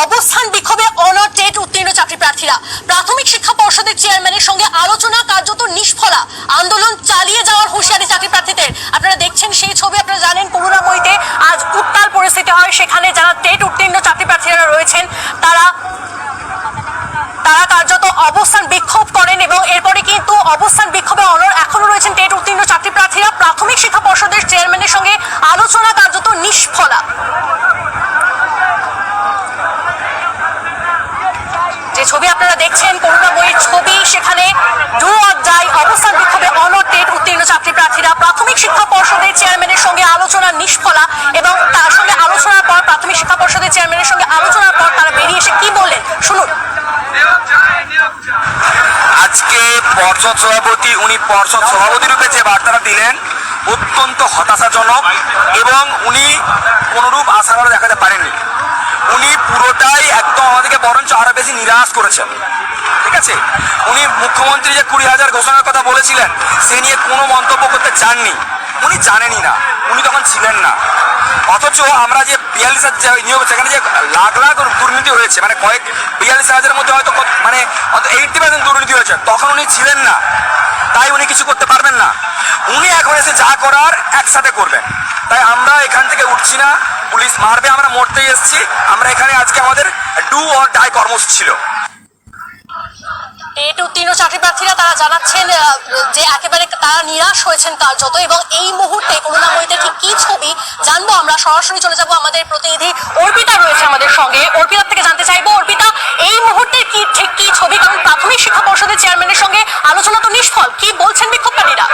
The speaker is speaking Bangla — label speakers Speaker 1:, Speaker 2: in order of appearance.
Speaker 1: অবস্থান বিক্ষোভে অনর টেট উত্তীর্ণ চাকরি প্রার্থীরা। প্রাথমিক শিক্ষা পর্ষদের চেয়ারম্যানের সঙ্গে আলোচনা কার্যত নিষ্ফলা। আন্দোলন চালিয়ে যাওয়ার হুঁশিয়ারি চাকরি প্রার্থীদের। আপনারা দেখছেন সেই ছবি, আপনারা জানেন করুণাময়ীতে আজ উত্তাল পরিস্থিতি হয়, সেখানে যারা টেট উত্তীর্ণ চাকরি ছবি আপনারা দেখছেন করুণাময়ীর ছবি। সেখানে ডু অধ্যায় অবস্থান বিক্ষোভে অনর উত্তীর্ণ চাকরি প্রার্থীরা প্রাথমিক শিক্ষা পর্ষদের চেয়ারম্যানের সঙ্গে আলোচনা নিষ্ফলা এবং তার সঙ্গে আলোচনার পর প্রাথমিক শিক্ষা পর্ষদের চেয়ারম্যানের সঙ্গে আলোচনার পর তারা বেরিয়ে এসে কি বললেন? শুনুন।
Speaker 2: আজকে পর্ষদ সভাপতি, উনি পর্ষদ সভাপতি রূপে যে বার্তাটা দিলেন, অত্যন্ত হতাশাজনক এবং উনি কোনরূপ আশাবাদ দেখাতে পারেননি। উনি পুরোটাই একদম আমাদেরকে বরঞ্চ বেশি নিরাশ করেছেন। ঠিক আছে? উনি মুখ্যমন্ত্রী যে কুড়ি হাজার ঘোষণার কথা বলেছিলেন, সে নিয়ে কোনো মন্তব্য করতে চাননি। উনি জানেনই না। উনি তখন ছিলেন না। অথচ আমরা যে বিয়াল্লিশ হাজার নিয়োগ, সেখানে যে লাখ লাখ দুর্নীতি হয়েছে মানে কয়েক বিয়াল্লিশ হাজারের মধ্যে হয়তো মানে এইটটি পার্সেন্ট দুর্নীতি হয়েছে। তখন উনি ছিলেন না। তাই উনি কিছু করতে পারবেন না। উনি এখন এসে যা করার একসাথে করবেন। তাই আমরা এখান থেকে উঠছি না। পুলিশ মারবে, আমরা মরতেই এসেছি। আমরা এখানে আজকে আমাদের ডু অর ডাই কর্মসূচি ছিল।
Speaker 1: টেট উত্তীর্ণ চাকরি প্রার্থীরা তারা জানাচ্ছেন যে একেবারে তারা নিরাশ হয়েছেন কার্যত এবং এই মুহূর্তে করুণাময়ীতে ঠিক কি ছবি জানব আমরা সরাসরি চলে যাব আমাদের প্রতিনিধি অর্পিতা রয়েছে আমাদের সঙ্গে। অর্পিতার থেকে জানতে চাইব অর্পিতা এই মুহূর্তে কি ঠিক কি ছবি? কারণ প্রাথমিক শিক্ষা পর্ষদের চেয়ারম্যানের সঙ্গে আলোচনা তো নিষ্ফল। কি বলছেন বিক্ষোভকারীরা?